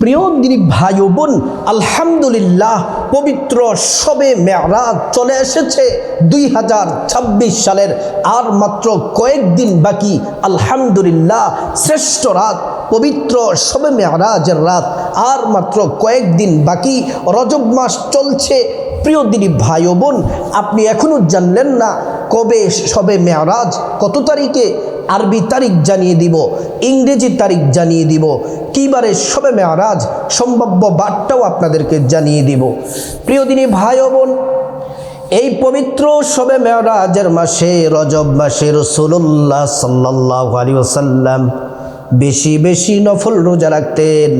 প্রিয় দিনী ভাই বোন, আলহামদুলিল্লাহ, পবিত্র সবে মেয়ারাজ চলে এসেছে দুই হাজার ছাব্বিশ সালের আর মাত্র কয়েকদিন বাকি। আলহামদুলিল্লাহ, শ্রেষ্ঠ রাত, পবিত্র সবে মেয়ারাজের রাত, আর মাত্র কয়েকদিন বাকি। রজব মাস চলছে প্রিয় দিনী ভাই বোন, আপনি এখনও জানলেন না কবে সবে মেয়ারাজ? কত তারিখে? আরবি তারিখ জানিয়ে দিব, ইংরেজি তারিখ জানিয়ে দিব, কিবারে সবে মেয়ারাজ? সম্ভাব্য বার্তাও আপনাদেরকে জানিয়ে দিব। প্রিয় দিনী ভাই বোন, এই পবিত্র সবে মেয়ারাজের মাসে, রজব মাসে রসুল্লাহ সাল্লাহ আলী ওসাল্লাম বেশি বেশি নফল রোজা রাখতেন।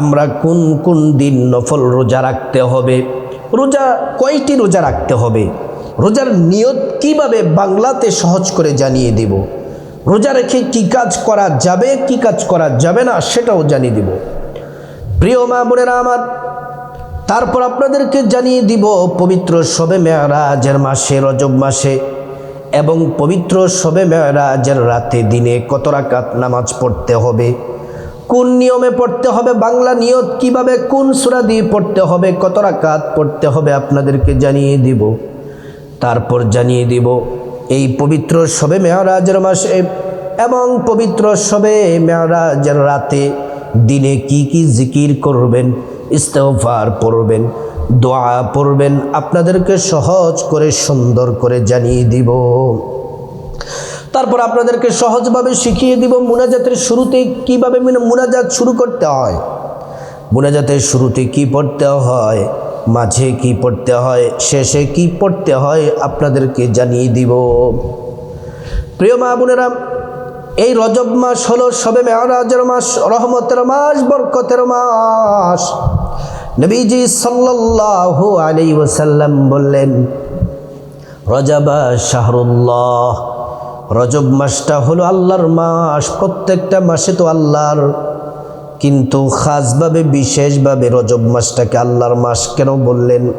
আমরা কোন কোন দিন নফল রোজা রাখতে হবে? রোজা কয়টি রোজা রাখতে হবে? রোজার নিয়ত কীভাবে বাংলাতে সহজ করে জানিয়ে দিব? রোজা রেখে কি কাজ করা যাবে, কি কাজ করা যাবে না, সেটাও জানিয়ে দিব। প্রিয় মা বোনেরা আমার, তারপর আপনাদেরকে জানিয়ে দিব পবিত্র শবে মেয়ারাজের মাসে, রজব মাসে, এবং পবিত্র শবে মেয়ারাজের রাতে দিনে কত রাকাত নামাজ পড়তে হবে? কোন নিয়মে পড়তে হবে, বাংলা নিয়ত কীভাবে, কোন সুরা দিয়ে পড়তে হবে, কত রাকাত পড়তে হবে আপনাদেরকে জানিয়ে দিব। তারপর জানিয়ে দিব এই পবিত্র শবে মেয়ারাজের মাসে এবং পবিত্র শবে মেয়ারাজের রাতে দিনে কি কি জিকির করবেন ইস্তফার পড়বেন, দোয়া পড়বেন, আপনাদেরকে সহজ করে সুন্দর করে জানিয়ে দিব। তারপর আপনাদেরকে সহজভাবে শিখিয়ে দিব মুনাজাতের শুরুতে কীভাবে মুনাজাত শুরু করতে হয়। মুনাজাতের শুরুতে কি পড়তে হয়, মাঝে কি পড়তে হয়, শেষে কি পড়তে হয় আপনাদেরকে জানিয়ে দিব। প্রিয় মা বোনেরা, এই রজব মাস হলো সবে মেয়ারাজের মাস, রহমতের মাস, বরকতের মাস। নবীজি সাল্লাল্লাহু আলাইহি ওয়াসাল্লাম বললেন, রজাবা শাহরুল্লাহ। রজব মাসটা হলো আল্লাহর মাস, প্রত্যেকটা মাসে তো আল্লাহর। কিন্তু খাসভাবে, বিশেষভাবে রজব মাসটাকে আল্লাহর মাস কেন বললেন?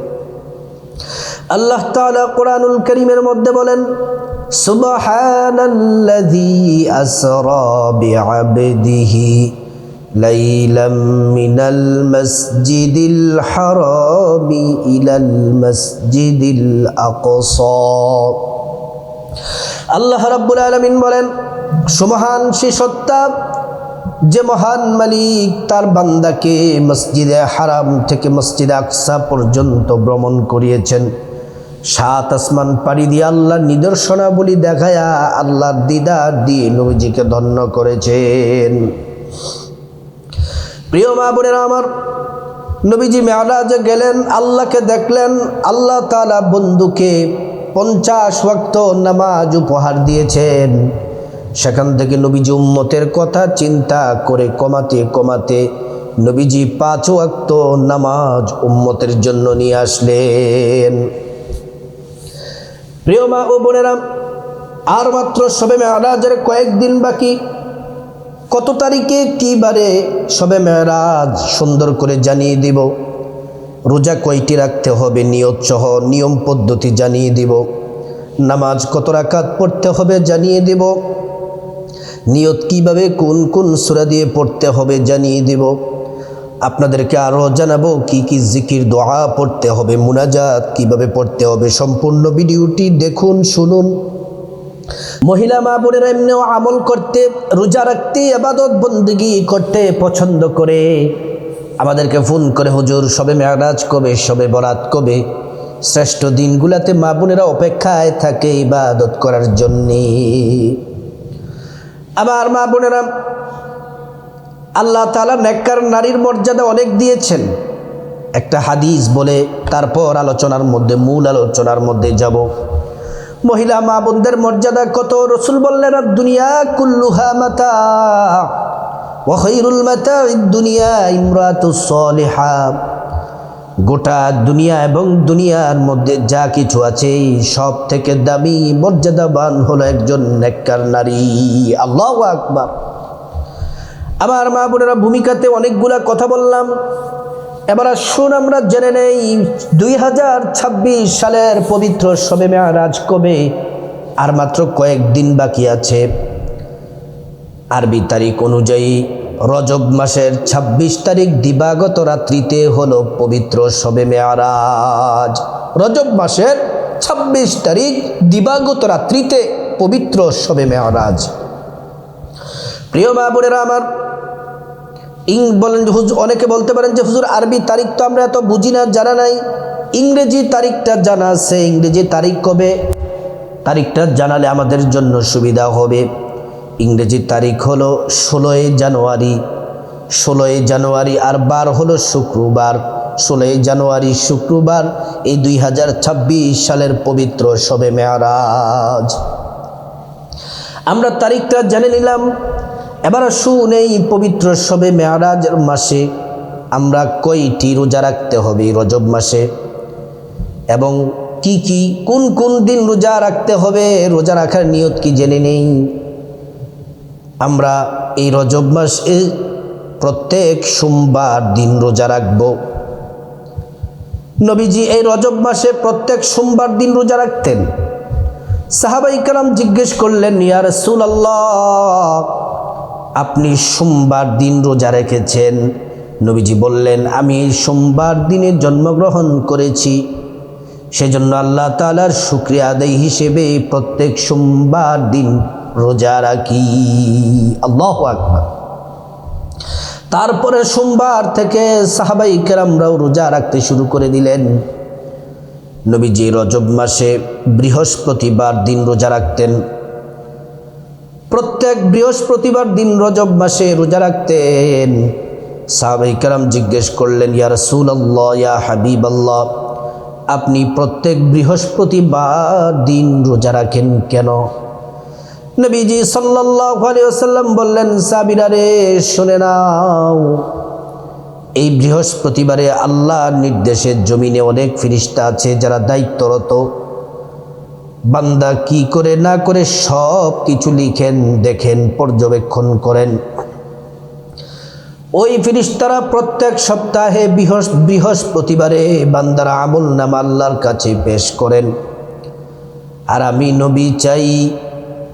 আল্লাহ তাআলা কোরআনুল করিমের মধ্যে বলেন, সুবহানাল্লাযী মসজিদিল মসজিদিল আল্লাহ রাব্বুল আলামিন বলেন সুমহান সে সত্তা যে মহান মালিক তার বান্দাকে মসজিদে হারাম থেকে মসজিদে আকসা পর্যন্ত ভ্রমণ করিয়েছেন। সাত আসমান পাড়ি দিয়ে আল্লাহর নিদর্শনাবলী দেখায়া আল্লাহর দিদার দিয়ে নবীজিকে ধন্য করেছেন। প্রিয় মা বোনেরা আমার, নবীজি মেয়ারাজে গেলেন, আল্লাহকে দেখলেন, আল্লাহ তালা বন্ধুকে পঞ্চাশ ওয়াক্ত নামাজ উপহার দিয়েছেন। সেখান থেকে নবীজি উম্মতের কথা চিন্তা করে কমাতে কমাতে নবীজি পাঁচ ওয়াক্ত নামাজ উম্মতের জন্য নিয়ে আসলেন। প্রিয় মা ও বোনেরা, আর মাত্র সবে মেয়ারাজের কয়েকদিন বাকি। কত তারিখে কী বারে সবে মেয়ারাজ সুন্দর করে জানিয়ে দিব। রোজা কয়টি রাখতে হবে? নিয়ত সহ নিয়ম পদ্ধতি জানিয়ে দিব। নামাজ কত রাকাত পড়তে হবে জানিয়ে দিব। নিয়ত কীভাবে কোন কোন সুরা দিয়ে পড়তে হবে জানিয়ে দিব। আপনাদেরকে আরও জানাব কি কি জিকির, দোয়া পড়তে হবে, মুনাজাত কীভাবে পড়তে হবে। সম্পূর্ণ ভিডিওটি দেখুন, শুনুন। মহিলা মা বোনেরা এমনিও আমল করতে, রোজা রাখতে, আবাদত বন্দিগি করতে পছন্দ করে। আমাদেরকে ফোন করে, হুজুর, সবে মেয়ারাজ কবে, সবে বরাত কবে? শ্রেষ্ঠ দিনগুলাতে মা বোনেরা অপেক্ষায় থাকে ইবাদত করার জন্যে। আবার মা বোনেরা, আল্লাহ তালা নেককার নারীর মর্যাদা অনেক দিয়েছেন। একটা হাদিস বলে, তারপর আলোচনার মধ্যে, মূল আলোচনার মধ্যে যাব। মহিলা মা বোনদের মর্যাদা কত? রসুল বললেন দুনিয়া কুল্লুহা মাতা। ওয়াইরুল মাতা দুনিয়া ইমরাতু সলিহা। গোটা দুনিয়া এবং দুনিয়ার মধ্যে যা কিছু আছে সব থেকে দামি মর্যাদাবান হলো একজন নেককার নারী। আল্লাহ আকবার। আবার মা বোনেরা, ভূমিকাতে অনেকগুলা কথা বললাম। এবার আসুন আমরা জেনে নেই, দুই হাজার ছাব্বিশ সালের পবিত্র সবে মেয়ারাজ কবে, আর মাত্র কয়েকদিন বাকি আছে। আরবি তারিখ অনুযায়ী রজব মাসের ২৬ তারিখ দিবাগত রাত্রিতে হলো পবিত্র শবে মেয়ারাজ। রজব মাসের ২৬ তারিখ দিবাগত রাত্রিতে পবিত্র শবে মেয়ারাজ। প্রিয় মা বোনেরা আমার, ইং বলেন হুজুর, অনেকে বলতে পারেন যে হুজুর, আরবি তারিখ তো আমরা এত বুঝি না, জানা নাই। ইংরেজি তারিখটা জানা আছে, ইংরেজি তারিখ কবে? তারিখটা জানালে আমাদের জন্য সুবিধা হবে। ইংরেজি তারিখ হলো ষোলোই জানুয়ারি ষোলোই জানুয়ারি আর বার হলো শুক্রবার। ষোলোই জানুয়ারি শুক্রবার এই দুই হাজার ছাব্বিশ সালের পবিত্র শবে মেয়ারাজ। আমরা তারিখটা জেনে নিলাম। এবার আসুন এই পবিত্র শবে মেয়ারাজের মাসে আমরা কয়টি রোজা রাখতে হবে রজব মাসে? এবং কি কি, কোন কোন দিন রোজা রাখতে হবে? রোজা রাখার নিয়ত কি জেনে নেই? আমরা এই রজব মাসে প্রত্যেক সোমবার দিন রোজা রাখব। নবীজি এই রজব মাসে প্রত্যেক সোমবার দিন রোজা রাখতেন। সাহাবাই কালাম জিজ্ঞেস করলেন, ইয়া রসুল আল্লাহ আপনি সোমবার দিন রোজা রেখেছেন? নবীজি বললেন, আমি সোমবার দিনে জন্মগ্রহণ করেছি। সেজন্য আল্লাহ তালার শুক্রিয়া আদায় হিসেবে প্রত্যেক সোমবার দিন রোজা রাখি। আল্লাহ আকবার। তারপরে সোমবার থেকে সাহাবাই কেরামরাও রোজা রাখতে শুরু করে দিলেন। নবীজি রজব মাসে বৃহস্পতিবার দিন রোজা রাখতেন। প্রত্যেক বৃহস্পতিবার দিন রজব মাসে রোজা রাখতেন। সাহাবাই কালাম জিজ্ঞেস করলেন, ইয়া রসুল আল্লাহ ইয়া হাবিব আল্লাহ আপনি প্রত্যেক বৃহস্পতিবার দিন রোজা রাখেন কেন? নবীজি সাল্লাল্লাহু আলাইহি ওয়াসাল্লাম বললেন সাবিরা রে শুনে নাও। এই বৃহস্পতিবারে আল্লাহর নির্দেশে জমিনে অনেক ফিরিস্তা আছে যারা দায়িত্বরত। বান্দা কি করে না করে সব কিছু লিখেন, দেখেন, পর্যবেক্ষণ করেন। ওই ফিরিস্তারা প্রত্যেক সপ্তাহে বৃহস্প বৃহস্পতিবারে বান্দারা আমল নাম আল্লাহর কাছে পেশ করেন। আর আমি নবী চাই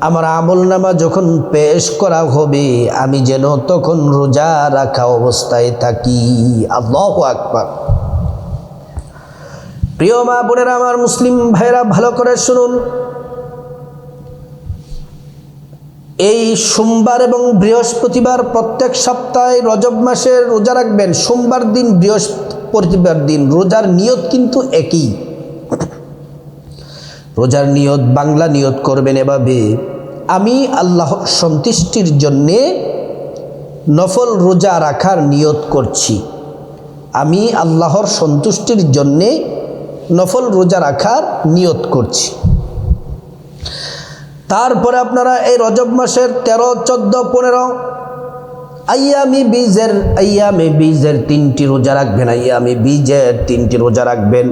আমার আমল নামা যখন পেশ করা হবে, আমি যেন তখন রোজা রাখা অবস্থায় থাকি। আল্লাহ আকবার। প্রিয় মা বোনেরা, আমার মুসলিম ভাইরা ভালো করে শুনুন। এই সোমবার এবং বৃহস্পতিবার প্রত্যেক সপ্তাহে রজব মাসে রোজা রাখবেন। সোমবার দিন, বৃহস্পতিবার দিন, রোজার নিয়ত কিন্তু একই। রোজার নিয়ত, বাংলা নিয়ত করবেন এভাবে। আমি আল্লাহ সন্তুষ্টির জন্যে নফল রোজা রাখার নিয়ত করছি। আমি আল্লাহর সন্তুষ্টির জন্যে নফল রোজা রাখার নিয়ত করছি। তারপরে আপনারা এই রজব মাসের তেরো, চোদ্দ, পনেরো, আইয়ামি বীজের আইয়ামি বীজের তিনটি রোজা রাখবেন, আইয়ামি বীজের তিনটি রোজা রাখবেন।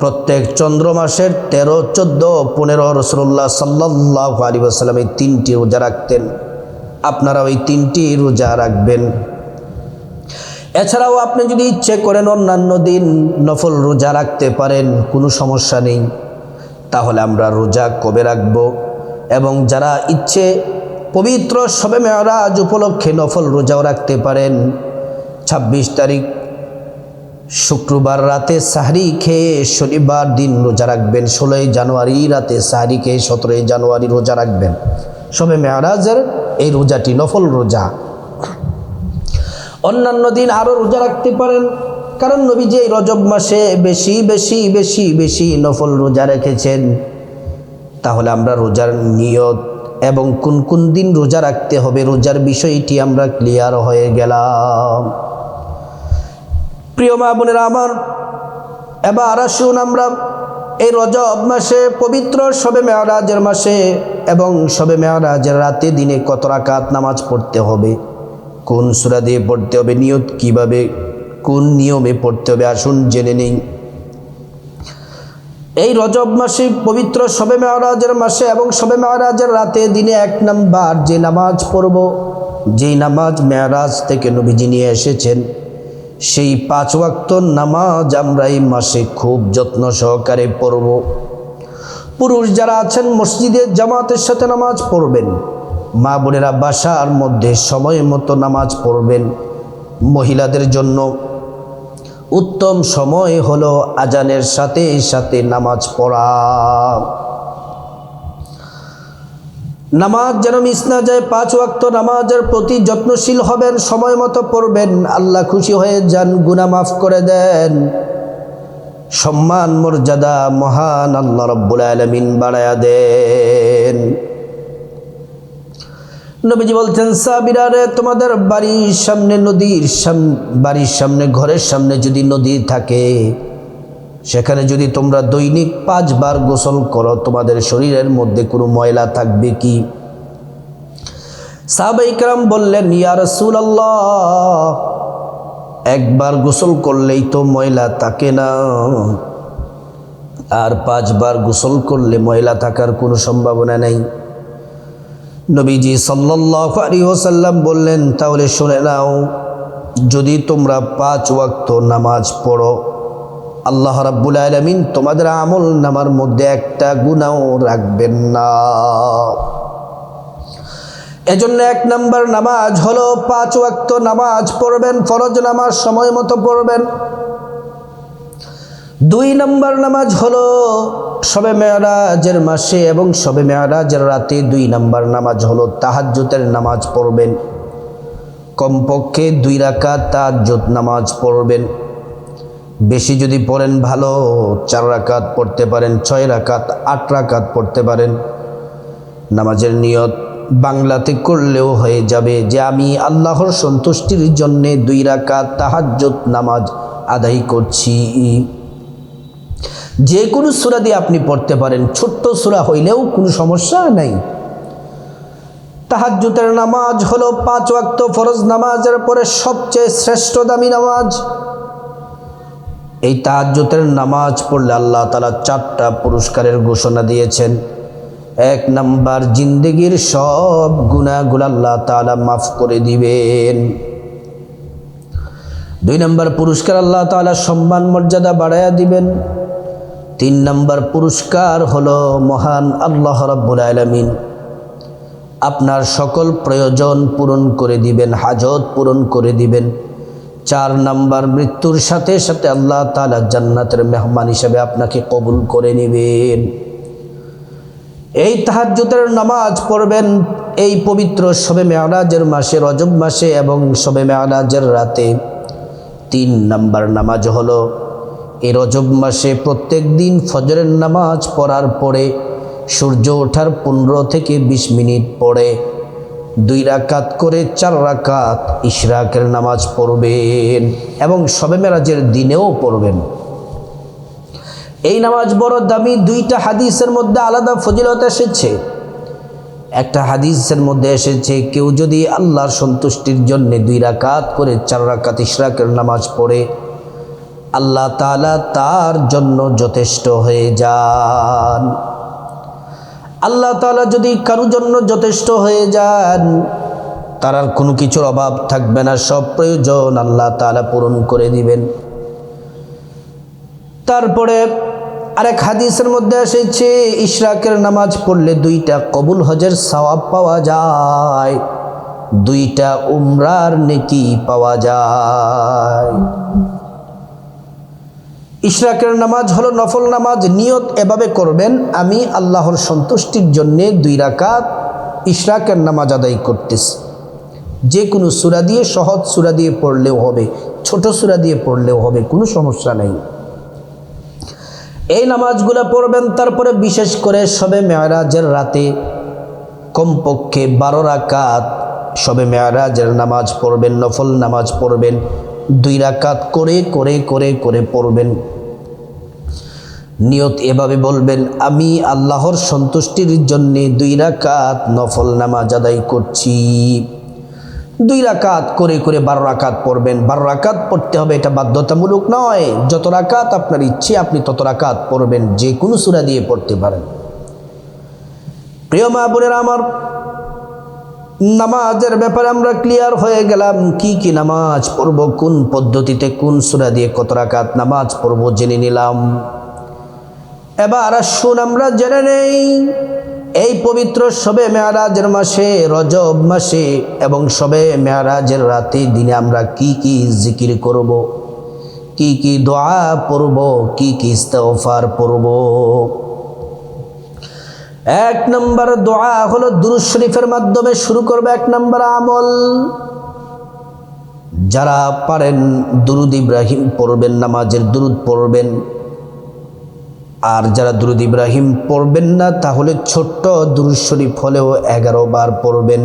প্রত্যেক চন্দ্র মাসের তেরো, চোদ্দ, পনেরো রসল্লাহ সাল্লাহ আলী আসালাম এই তিনটি রোজা রাখতেন। আপনারা ওই তিনটি রোজা রাখবেন। এছাড়াও আপনি যদি ইচ্ছে করেন অন্যান্য দিন নফল রোজা রাখতে পারেন, কোনো সমস্যা নেই। তাহলে আমরা রোজা কবে রাখব? এবং যারা ইচ্ছে পবিত্র সবে মেয়রাজ উপলক্ষে নফল রোজাও রাখতে পারেন ২৬ তারিখ শুক্রবার রাতে সাহারি খেয়ে শনিবার দিন রোজা রাখবেন। ষোলোই জানুয়ারি রাতে সাহারি খেয়ে সতেরোই জানুয়ারি রোজা রাখবেন। সবে মেয়ারাজের এই রোজাটি নফল রোজা। অন্যান্য দিন আরও রোজা রাখতে পারেন। কারণ নবী এই রজব মাসে বেশি বেশি বেশি বেশি নফল রোজা রেখেছেন, তাহলে আমরা রোজার নিয়ত এবং কোন কোন দিন রোজা রাখতে হবে, রোজার বিষয়টি আমরা ক্লিয়ার হয়ে গেলাম। প্রিয় মা বোনেরা আমার, এবার আসুন আমরা এই রজব মাসে, পবিত্র সবে মেয়ারাজের মাসে এবং সবে মেয়ারাজের রাতে দিনে কত রাকাত নামাজ পড়তে হবে, কোন সুরা দিয়ে পড়তে হবে, নিয়ত কীভাবে, কোন নিয়মে পড়তে হবে, আসুন জেনে নেই। এই রজব মাসে, পবিত্র সবে মেয়ারাজের মাসে এবং সবে মেয়ারাজের রাতে দিনে এক নাম্বার যে নামাজ পড়ব, যেই নামাজ মেয়ারাজ থেকে নবীজি নিয়ে এসেছেন সেই পাঁচ ওয়াক্ত নামাজ আমরা এই মাসে খুব যত্ন সহকারে পড়ব। পুরুষ যারা আছেন মসজিদের জামাতের সাথে নামাজ পড়বেন। মা বোনেরা বাসার মধ্যে সময় মতো নামাজ পড়বেন মহিলাদের জন্য। উত্তম সময় হলো আজানের সাথে সাথে নামাজ পড়া। নামাজ যেন মিস না যায়, পাঁচ ওয়াক্ত নামাজের প্রতি যত্নশীল হবেন, সময় মতো পড়বেন, আল্লাহ খুশি হয়ে যান গুনা মাফ করে দেন। সম্মান, মর্যাদা মহান আল্লাহ রব্বুল আলমিন বাড়ায়া দেন। নবীজি বলছেন সাবিরারে তোমাদের বাড়ির সামনে, নদীর সামনে বাড়ির সামনে, ঘরের সামনে যদি নদী থাকে সেখানে যদি তোমরা দৈনিক পাঁচবার গোসল করো, তোমাদের শরীরের মধ্যে কোনো ময়লা থাকবে কি? সাহাবাইকরাম বললেন, ইয়া আল্লাহ একবার গোসল করলেই তো ময়লা থাকে না। আর পাঁচবার গোসল করলে ময়লা থাকার কোনো সম্ভাবনা নেই। নবীজি সাল্লাহ ওসাল্লাম বললেন, তাহলে শুনে নাও, যদি তোমরা পাঁচ ওয়াক্ত নামাজ পড়ো আল্লাহ রাব্বুল আলমিন তোমাদের আমল নামার মধ্যে একটা গুণাও রাখবেন না। এজন্য এক নাম্বার নামাজ হলো পাঁচ ওয়াক্ত নামাজ পড়বেন, ফরজ নামাজ সময় মতো পড়বেন। দুই নম্বর নামাজ হলো সবে মেয়ারাজের মাসে এবং সবে মেয়ারাজের রাতে দুই নম্বর নামাজ হলো তাহাজ্জুতের নামাজ পড়বেন। কমপক্ষে দুই রাকাত তাহাজ্জুত নামাজ পড়বেন। বেশি যদি পড়েন ভালো, চার রাকাত পড়তে পারেন, ছয় রাকাত, আট রাকাত পড়তে পারেন। নামাজের নিয়ত বাংলাতে করলেও হয়ে যাবে যে আমি আল্লাহর সন্তুষ্টির জন্যে দুই রাকাত তাহাজ্জুত নামাজ আদায় করছি। যে কোনো সুরা দিয়ে আপনি পড়তে পারেন, ছোট্ট সুরা হইলেও কোনো সমস্যা নাই। তাহাজ্জুতের নামাজ হলো পাঁচ ওয়াক্ত ফরজ নামাজের পরে সবচেয়ে শ্রেষ্ঠ দামি নামাজ। এই তাহাজ্জুতের নামাজ পড়লে আল্লাহ তালা চারটা পুরস্কারের ঘোষণা দিয়েছেন। এক নাম্বার, জিন্দগির সব গুণাগুলো আল্লাহ তালা মাফ করে দিবেন। দুই নম্বর, পুরস্কার আল্লাহ তালা সম্মান মর্যাদা বাড়াইয়া দিবেন। তিন নম্বর, পুরস্কার হলো মহান আল্লাহ রব্বুল আলমিন। আপনার সকল প্রয়োজন পূরণ করে দিবেন, হাজত পূরণ করে দিবেন। চার নাম্বার মৃত্যুর সাথে সাথে আল্লাহ তালা জান্নাতের মেহমান হিসেবে আপনাকে কবুল করে নেবেন। এই তাহাজ্জুদের নামাজ পড়বেন এই পবিত্র শবে মেয়ারাজের মাসে, রজব মাসে এবং শবে মেয়ারাজের রাতে। তিন নাম্বার নামাজ হলো এই রজব মাসে প্রত্যেক দিন ফজরের নামাজ পড়ার পরে সূর্য ওঠার পনেরো থেকে ২০ মিনিট পরে দুই রাকাত করে চার রাকাত ইশরাকের নামাজ পড়বেন এবং শবে মেরাজের দিনেও পড়বেন। এই নামাজ বড় দামি দুইটা হাদিসের মধ্যে আলাদা ফজিলত এসেছে। একটা হাদিসের মধ্যে এসেছে, কেউ যদি আল্লাহর সন্তুষ্টির জন্য দুই রাকাত করে চার রাকাত ইশরাকের নামাজ পড়ে, আল্লাহ তালা তার জন্য যথেষ্ট হয়ে যান। আল্লাহ তালা যদি কারও জন্য যথেষ্ট হয়ে যান, তার আর কোনো কিছুর অভাব থাকবে না, সব প্রয়োজন আল্লাহ তালা পূরণ করে দিবেন। তারপরে আরেক হাদিসের মধ্যে এসেছে, ইশরাকের নামাজ পড়লে দুইটা কবুল হজের সওয়াব পাওয়া যায়, দুইটা উমরার নেকি পাওয়া যায়। ইশরাকের নামাজ হলো নফল নামাজ, নিয়ত এভাবে করবেন, আমি আল্লাহর সন্তুষ্টির জন্যে দুই রাকাত ইশরাকের নামাজ আদায় করতেছি। যে কোনো সুরা দিয়ে, সহজ সুরা দিয়ে পড়লেও হবে, ছোট সুরা দিয়ে পড়লেও হবে, কোনো সমস্যা নেই। এই নামাজগুলো পড়বেন, তারপরে বিশেষ করে সবে মেয়ারাজের রাতে কমপক্ষে বারো রাকাত সবে মেয়ারাজের নামাজ পড়বেন, নফল নামাজ পড়বেন দুই রাকাত করে করে করে করে পড়বেন। নিয়ত এভাবে বলবেন, আমি আল্লাহর সন্তুষ্টির জন্যে দুই রাকাত নফল নামাজ আদায় করছি। দুই রাকাত করে করে বারো রাকাত পড়বেন। বারো রাকাত পড়তে হবে এটা বাধ্যতামূলক নয়। যত রাকাত আপনার ইচ্ছে, আপনি তত রাকাত পড়বেন। যে কোনো সুরা দিয়ে পড়তে পারেন। প্রিয় মা বোনেরা আমার নামাজের ব্যাপারে আমরা ক্লিয়ার হয়ে গেলাম। কি কি নামাজ পড়ব? কোন পদ্ধতিতে কোন সুরা দিয়ে কত রাকাত নামাজ পড়ব জেনে নিলাম। এবার আসুন আমরা জেনে নেই, এই পবিত্র সবে মেয়ারাজের মাসে, রজব মাসে এবং সবে মেয়ারাজের রাতে দিনে আমরা কি কি জিকির করব? কি কি দোয়া পড়ব? কি কি ইস্তেগফার পড়ব? এক নম্বর দোয়া হলো দুরুদ শরীফের মাধ্যমে শুরু করবে এক নম্বর আমল। যারা পারেন দুরুদ ইব্রাহিম পড়বেন, নামাজের দুরুদ পড়বেন, আর যারা দুরুদ ইব্রাহিম পড়বেন না, তাহলে ছোট্ট দুরুদ শরীফ হলেও এগারো বার পড়বেন।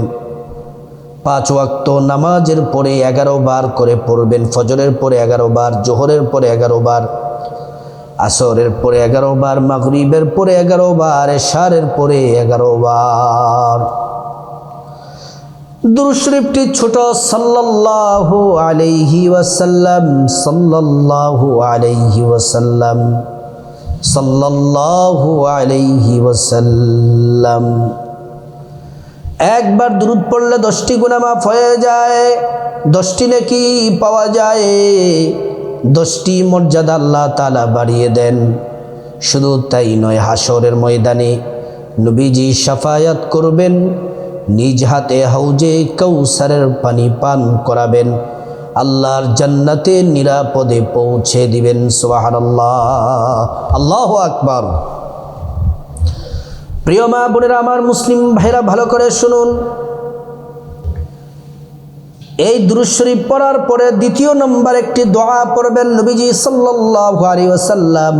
পাঁচ ওয়াক্ত নামাজের পরে এগারো বার করে পড়বেন, ফজরের পরে এগারো বার, জোহরের পরে এগারো বার। আসরের পরে এগারো বার, মাগরিবের পরে এগারো বার, এশারের পরে এগারো বার। দুরুদ শরীফটি ছোট, সাল্লাল্লাহু আলাইহি ওয়াসাল্লাম, সাল্লাল্লাহু আলাইহি ওয়াসাল্লাম, সাল্লাল্লাহু আলাইহি ওয়াসাল্লাম। একবার দুরুদ পড়লে দশটি গুণা মাফ হয়ে যায়, দশটি নাকি পাওয়া যায়। দশটি মর্যাদা আল্লাহ তালা বাড়িয়ে দেন। শুধু তাই নয় হাসরের ময়দানে নবীজি সাফায়াত করবেন, নিজ হাতে হাউজে কৌসারের পানি পান করাবেন, আল্লাহর জান্নাতে নিরাপদে পৌঁছে দিবেন সোহান আল্লাহ আল্লাহ আকবর। প্রিয় মা বোনেরা, আমার মুসলিম ভাইরা, ভালো করে শুনুন এই দুরুদ শরীফ পড়ার পরে দ্বিতীয় নম্বর একটি দোয়া পড়বেন নবীজি সাল্লাল্লাহু আলাইহি ওয়াসাল্লাম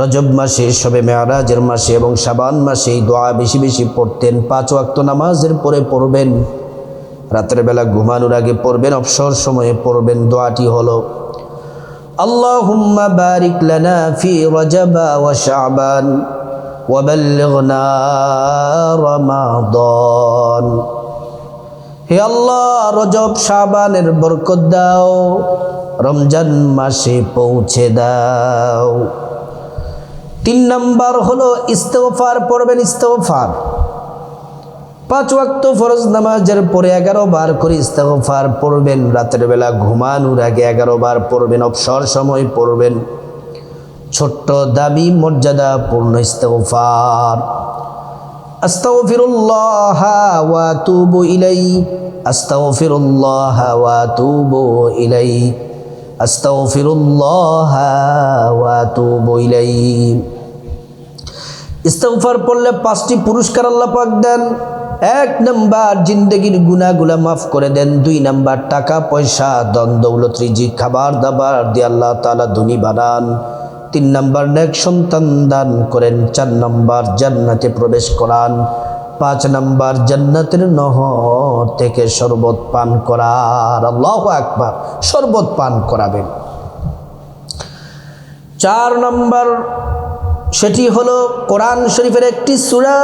রজব মাসে সবে মেয়ারাজের মাসে এবং শাবান মাসে এই দোয়া বেশি বেশি পড়তেন পাঁচ ওয়াক্ত নামাজের পরে পড়বেন রাতের বেলা ঘুমানোর আগে পড়বেন অবসর সময়ে পড়বেন দোয়াটি হলো আল্লাহুম্মা বারিক লানা ফি রজবা ওয়া শাবান وبلغنا رمضان হে আল্লাহ, রজব শাবানের বরকত দাও, রমজান মাসে পৌঁছে দাও। তিন নাম্বার হলো ইস্তফার পড়বেন ইস্তফার পাঁচ ওয়াক্ত ফরজ নামাজের পরে এগারো বার করে ইস্তফার পড়বেন, রাতের বেলা ঘুমানোর আগে এগারো বার পড়বেন, অবসর সময় পড়বেন। ছোট্ট দাবি মর্যাদা পূর্ণ ইস্তফার আস্তাগফিরুল্লাহ ওয়া তুবু ইলাই, আস্তাগফিরুল্লাহ ওয়া তুবু ইলাই, আস্তাগফিরুল্লাহ ওয়া তুবু ইলাই। ইস্তফার পড়লে পাঁচটি পুরস্কার আল্লাহ পাক দেন। এক নাম্বার, জিন্দগির গুনাগুলা মাফ করে দেন। দুই নাম্বার, টাকা, পয়সা দন দৌলত, রিজিক খাবার দাবার দিয়ে আল্লাহ তালা ধনী বানান। তিন নম্বর নেক সন্তান দান করেন, চার নম্বর জান্নাতে প্রবেশ করান, পাঁচ নম্বর জান্নাতের নহর থেকে শরবত পান করার আল্লাহ আকবার, শরবত পান করাবেন। চার নম্বর সেটি হলো কোরআন শরীফের একটি সূরা,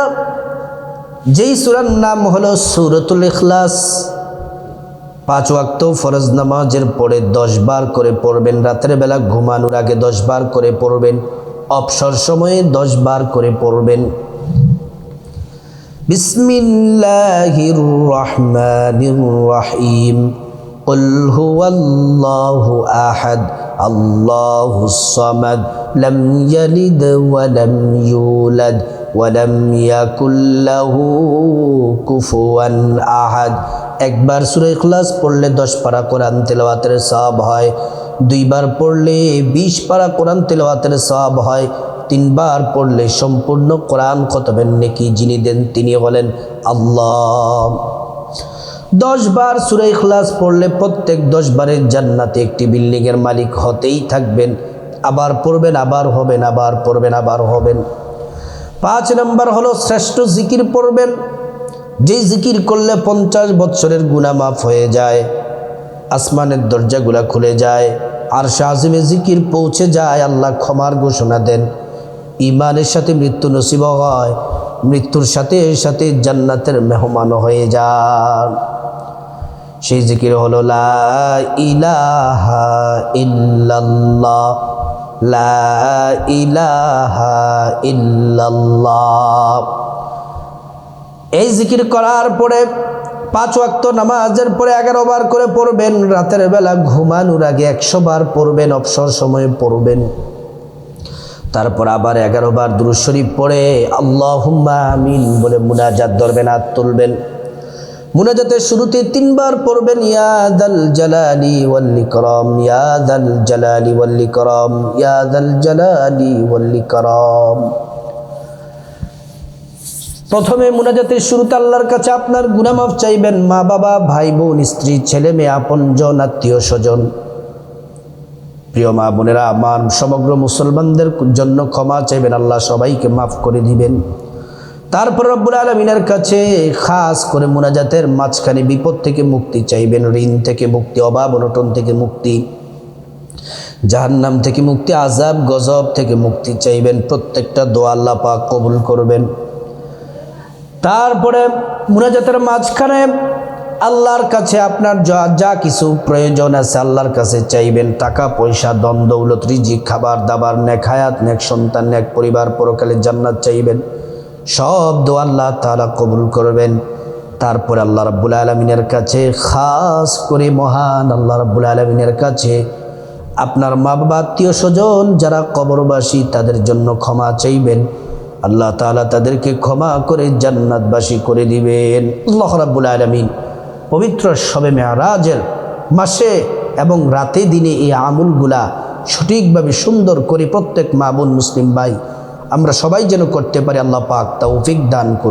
যেই সূরার নাম হলো সুরতুল ইখলাস। পাঁচ ওয়াক্ত ফরজ নামাজের পরে দশ বার করে পড়বেন রাতের বেলা ঘুমানোর আগে দশ বার করে পড়বেন অবসর সময়ে দশ বার করে পড়বেন বিসমিল্লাহির রহমানির রহিম قل هو الله أحد الله الصمد لم يلد ولم يولد ولم يكن له كفوا أحد একবার সূরা ইখলাস পড়লে দশ পারা কোরআন তেলাওয়াতের সওয়াব হয়। দুইবার পড়লে বিশ পারা কোরআন তেলাওয়াতের সওয়াব হয়। তিনবার পড়লে সম্পূর্ণ কোরআন খতবের নেকি যিনি দেন তিনি হলেন আল্লাহ। দশ বার সুরে ইখলাস পড়লে প্রত্যেক দশ বারের জান্নাতে একটি বিল্ডিংয়ের মালিক হতেই থাকবেন। আবার পড়বেন, আবার হবেন, আবার পড়বেন, আবার হবেন। পাঁচ নম্বর হলো শ্রেষ্ঠ জিকির পড়বেন। যে জিকির করলে পঞ্চাশ বৎসরের গুণা মাফ হয়ে যায়, আসমানের দরজাগুলা খুলে যায়, আর শাহজিমে জিকির পৌঁছে যায়, আল্লাহ ক্ষমার ঘোষণা দেন। ইমানের সাথে মৃত্যু নসিব হয়, মৃত্যুর সাথে সাথে জান্নাতের মেহমান হয়ে যান। সেই জিকির হলো, লা ইলাহা ইল্লাল্লাহ, লা ইলাহা এই জিকির করার পরে পাঁচ ওয়াক্ত নামাজের পরে এগারো বার করে পড়বেন, রাতের বেলা ঘুমানোর আগে একশো বার পড়বেন, অবসর সময়ে পড়বেন। তারপর আবার এগারো বার দুরুদ শরীফ পড়ে আল্লাহ আমিন বলে মুনাজাত ধরবেন হাত তুলবেন। মুনাজাতের শুরুতে তিনবার পড়বেন ইয়াদাল জালালি ওয়াল্লি করম ইয়াদাল জালালি ওয়াল্লি করম ইয়াদাল জালালি ওয়াল্লি করম প্রথমে মুনাজাতের শুরুতে আল্লাহর কাছে আপনার গুনামাফ চাইবেন, মা বাবা, ভাই বোন, স্ত্রী, ছেলে মেয়ে আপনজন আত্মীয় স্বজন। প্রিয় মা বোনেরা, মান সমগ্র মুসলমানদের জন্য ক্ষমা চাইবেন, আল্লাহ সবাইকে মাফ করে দিবেন। তারপর রব্বুল আলমিনের কাছে খাস করে মুনাজাতের মাঝখানে বিপদ থেকে মুক্তি চাইবেন, ঋণ থেকে মুক্তি, অভাব অনটন থেকে মুক্তি, জাহান্নাম থেকে মুক্তি আজাব গজব থেকে মুক্তি চাইবেন। প্রত্যেকটা দোয়া আল্লাহ পাক কবুল করবেন। তারপরে মুনাজাতের মাঝখানে আল্লাহর কাছে আপনার যা যা কিছু প্রয়োজন আছে আল্লাহর কাছে চাইবেন, টাকা, পয়সা দম দৌলত, রিজিক, খাবার, দাবার, নেক হায়াত, নেক সন্তান, নেক পরিবার, পরকালে জান্নাত চাইবেন। সব দো আল্লাহ তাআলা কবুল করবেন। তারপরে আল্লাহ রাব্বুল আলমিনের কাছে, খাস করে মহান আল্লাহ রাব্বুল আলমিনের কাছে আপনার মা বাবা আত্মীয় স্বজন যারা কবরবাসী, তাদের জন্য ক্ষমা চাইবেন। আল্লাহ তালা তাদেরকে ক্ষমা করে জান্নাতবাসী করে দিবেন। আল্লাহ রাব্বুল আলমিন পবিত্র সবে মেয়ারাজের মাসে এবং রাতে দিনে এই আমুলগুলা সঠিকভাবে সুন্দর করে প্রত্যেক মা বোন মুসলিম ভাই, আমরা সবাই যেন করতে পারি, আল্লাহ পাক তৌফিক দান করুন